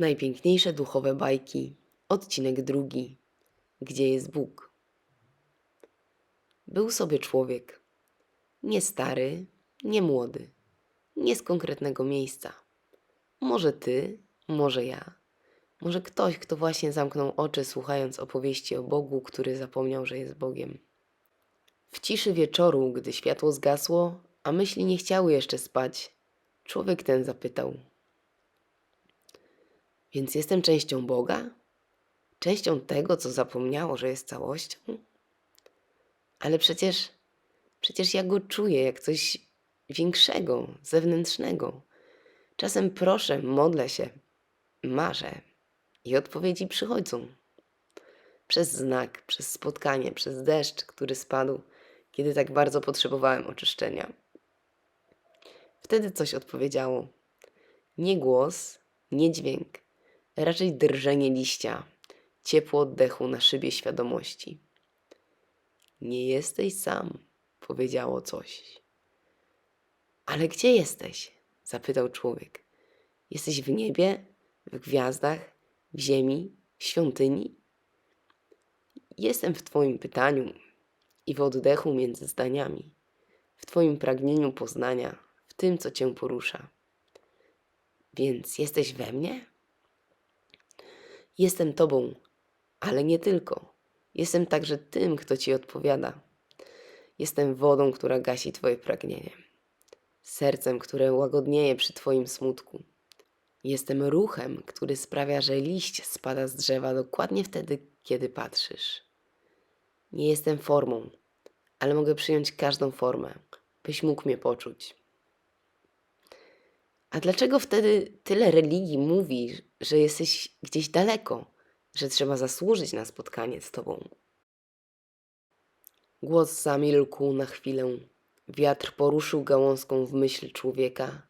Najpiękniejsze duchowe bajki, odcinek drugi. Gdzie jest Bóg? Był sobie człowiek. Nie stary, nie młody, nie z konkretnego miejsca. Może ty, może ja, może ktoś, kto właśnie zamknął oczy, słuchając opowieści o Bogu, który zapomniał, że jest Bogiem. W ciszy wieczoru, gdy światło zgasło, a myśli nie chciały jeszcze spać, człowiek ten zapytał: Więc jestem częścią Boga? Częścią tego, co zapomniało, że jest całością? Ale przecież, przecież ja go czuję jak coś większego, zewnętrznego. Czasem proszę, modlę się, marzę i odpowiedzi przychodzą. Przez znak, przez spotkanie, przez deszcz, który spadł, kiedy tak bardzo potrzebowałem oczyszczenia. Wtedy coś odpowiedziało. Nie głos, nie dźwięk, raczej drżenie liścia, ciepło oddechu na szybie świadomości. Nie jesteś sam, powiedziało coś. Ale gdzie jesteś? zapytał człowiek. Jesteś w niebie, w gwiazdach, w ziemi, w świątyni? Jestem w Twoim pytaniu i w oddechu między zdaniami, w Twoim pragnieniu poznania, w tym, co Cię porusza. Więc jesteś we mnie? Jestem Tobą, ale nie tylko. Jestem także tym, kto Ci odpowiada. Jestem wodą, która gasi Twoje pragnienie, sercem, które łagodnieje przy Twoim smutku. Jestem ruchem, który sprawia, że liść spada z drzewa dokładnie wtedy, kiedy patrzysz. Nie jestem formą, ale mogę przyjąć każdą formę, byś mógł mnie poczuć. A dlaczego wtedy tyle religii mówi, że jesteś gdzieś daleko, że trzeba zasłużyć na spotkanie z Tobą? Głos zamilkł na chwilę. Wiatr poruszył gałązką w myśl człowieka,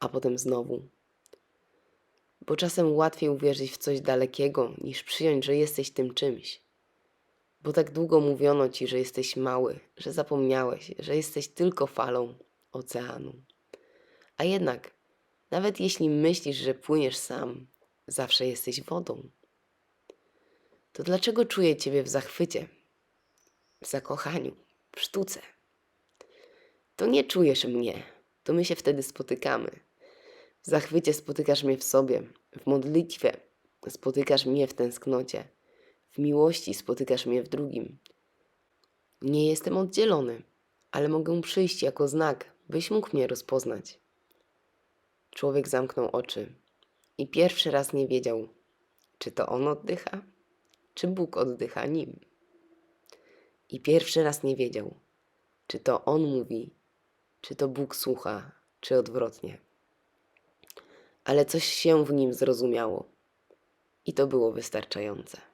a potem znowu. Bo czasem łatwiej uwierzyć w coś dalekiego, niż przyjąć, że jesteś tym czymś. Bo tak długo mówiono ci, że jesteś mały, że zapomniałeś, że jesteś tylko falą oceanu. A jednak, nawet jeśli myślisz, że płyniesz sam, zawsze jesteś wodą. To dlaczego czuję Ciebie w zachwycie, w zakochaniu, w sztuce? To nie czujesz mnie, to my się wtedy spotykamy. W zachwycie spotykasz mnie w sobie, w modlitwie spotykasz mnie w tęsknocie, w miłości spotykasz mnie w drugim. Nie jestem oddzielony, ale mogę przyjść jako znak, byś mógł mnie rozpoznać. Człowiek zamknął oczy i pierwszy raz nie wiedział, czy to on oddycha, czy Bóg oddycha nim. I pierwszy raz nie wiedział, czy to on mówi, czy to Bóg słucha, czy odwrotnie. Ale coś się w nim zrozumiało i to było wystarczające.